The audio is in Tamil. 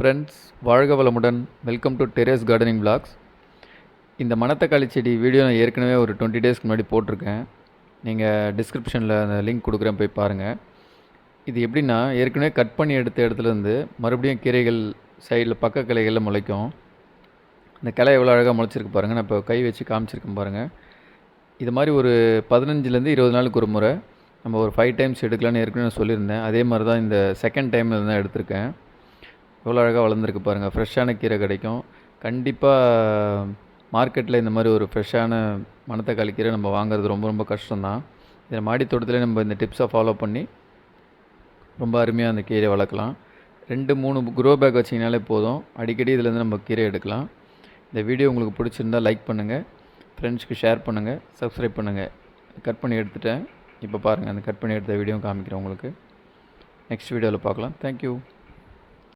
ஃப்ரெண்ட்ஸ் வாழ்க வளமுடன். Welcome to terrace gardening blocks இந்த மணத்தக்காளி செடி வீடியோ நான் ஏற்கனவே ஒரு டுவெண்ட்டி டேஸ்க்கு முன்னாடி போட்டிருக்கேன். நீங்கள் டிஸ்கிரிப்ஷனில் அந்த லிங்க் கொடுக்குறேன் போய் பாருங்கள் இது எப்படின்னா ஏற்கனவே கட் பண்ணி எடுத்த இடத்துலேருந்து மறுபடியும் கீரைகள் சைடில் பக்க கிளைகளில் முளைக்கும். இந்த கிளை எவ்வளோ அழகாக முளைச்சிருக்கு பாருங்கள் நான் இப்போ கை வச்சு காமிச்சிருக்கேன் பாருங்கள் இது மாதிரி ஒரு பதினஞ்சுலேருந்து இருபது நாளுக்கு ஒரு முறை நம்ம ஒரு ஃபைவ் டைம்ஸ் எடுக்கலான்னு ஏற்கனவே நான் சொல்லியிருந்தேன். அதே மாதிரி தான் இந்த செகண்ட் டைமில் தான் எடுத்திருக்கேன். எவ்வளோ அழகாக வளர்ந்துருக்கு பாருங்கள் ஃப்ரெஷ்ஷான கீரை கிடைக்கும். கண்டிப்பாக மார்க்கெட்டில் இந்த மாதிரி ஒரு ஃப்ரெஷ்ஷான மணத்தக்காளி கீரை நம்ம வாங்குறது ரொம்ப ரொம்ப கஷ்டம்தான். இதில் மாடி தோட்டத்தில் நம்ம இந்த டிப்ஸை ஃபாலோ பண்ணி ரொம்ப அருமையாக அந்த கீரை வளர்க்கலாம். ரெண்டு மூணு க்ரோ பேக் வச்சிங்கனாலே போதும். அடிக்கடி இதுலேருந்து நம்ம கீரை எடுக்கலாம். இந்த வீடியோ உங்களுக்கு பிடிச்சிருந்தால் லைக் பண்ணுங்கள் ஃப்ரெண்ட்ஸ்க்கு ஷேர் பண்ணுங்கள் சப்ஸ்கிரைப் பண்ணுங்கள் கட் பண்ணி எடுத்துட்டேன். இப்போ பாருங்கள் அந்த கட் பண்ணி எடுத்த வீடியோ காமிக்கிறேன் உங்களுக்கு. நெக்ஸ்ட் வீடியோவில் பார்க்கலாம். தேங்க்யூ